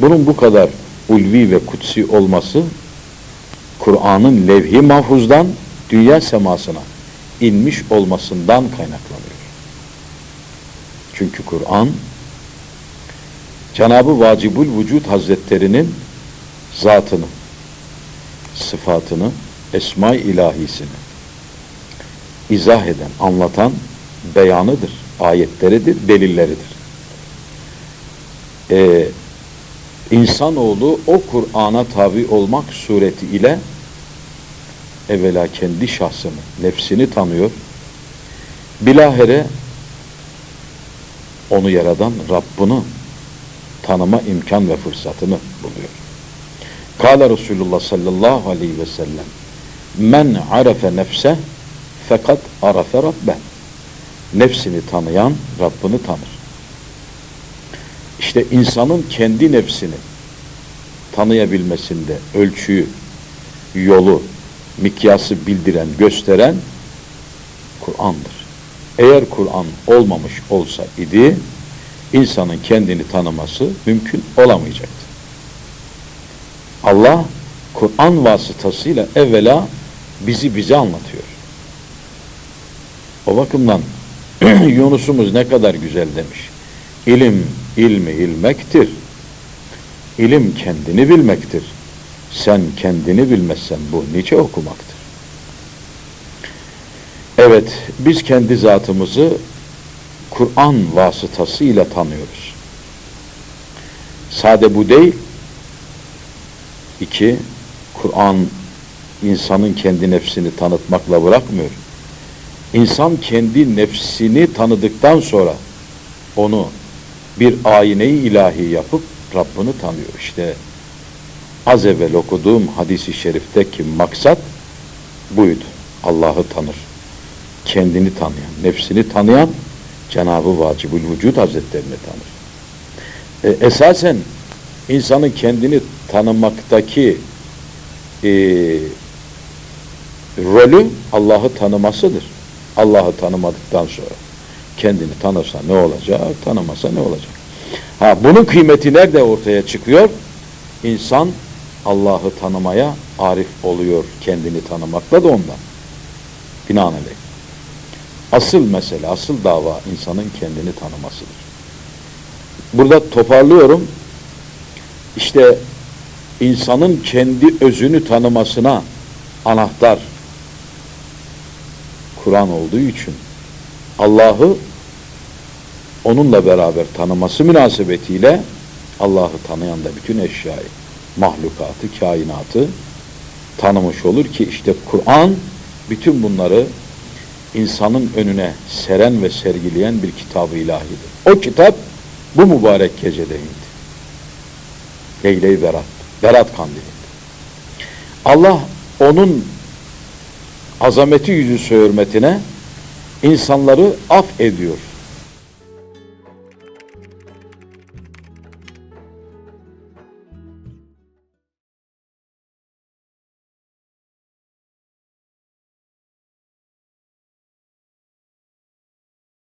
Bunun bu kadar ulvi ve kutsi olması Kur'an'ın levh-i mahfuzdan dünya semasına inmiş olmasından kaynaklanıyor. Çünkü Kur'an Cenab-ı Vacibul Vücud Hazretlerinin zatını, sıfatını, esma-i ilahisini izah eden, anlatan beyanıdır, ayetleridir, delilleridir. Ee, insanoğlu o Kur'an'a tabi olmak sureti ile evvela kendi şahsını, nefsini tanıyor. Bilahere onu yaradan Rabbini tanıma imkan ve fırsatını buluyor. Kale Resulullah sallallahu aleyhi ve sellem Men arefe nefse fakat arafe Rabbe Nefsini tanıyan Rabbini tanır. İşte insanın kendi nefsini tanıyabilmesinde ölçüyü, yolu, mikyası bildiren, gösteren Kur'an'dır. Eğer Kur'an olmamış olsa idi, insanın kendini tanıması mümkün olamayacaktı. Allah Kur'an vasıtasıyla evvela bizi bize anlatıyor. O bakımdan Yunus'umuz ne kadar güzel demiş. İlim ilmi ilmektir. İlim kendini bilmektir. Sen kendini bilmezsen bu nice okumaktır. Evet, biz kendi zatımızı Kur'an vasıtasıyla tanıyoruz. Sade bu değil. İki, Kur'an insanın kendi nefsini tanıtmakla bırakmıyor. İnsan kendi nefsini tanıdıktan sonra onu bir ayine-i ilahi yapıp Rabbini tanıyor. İşte az evvel okuduğum hadisi şerifteki maksat buydu. Allah'ı tanır. Kendini tanıyan, nefsini tanıyan Cenab-ı Vacibül Vücud Hazretlerini tanır. E, esasen insanın kendini tanımaktaki e, rolü Allah'ı tanımasıdır. Allah'ı tanımadıktan sonra kendini tanırsa ne olacak, tanımasa ne olacak? Ha bunun kıymeti nerede ortaya çıkıyor? İnsan Allah'ı tanımaya arif oluyor kendini tanımakla da ondan. Binaenaleyh. Asıl mesele, asıl dava insanın kendini tanımasıdır. Burada toparlıyorum. İşte insanın kendi özünü tanımasına anahtar Kur'an olduğu için Allah'ı onunla beraber tanıması münasebetiyle Allah'ı tanıyan da bütün eşyayı, mahlukatı, kainatı tanımış olur ki işte Kur'an bütün bunları insanın önüne seren ve sergileyen bir kitabı ilahidir. O kitap bu mübarek gecede indi. Leyle-i Berat, Berat kandilinde. Allah onun azameti yüzü hürmetine insanları af ediyor.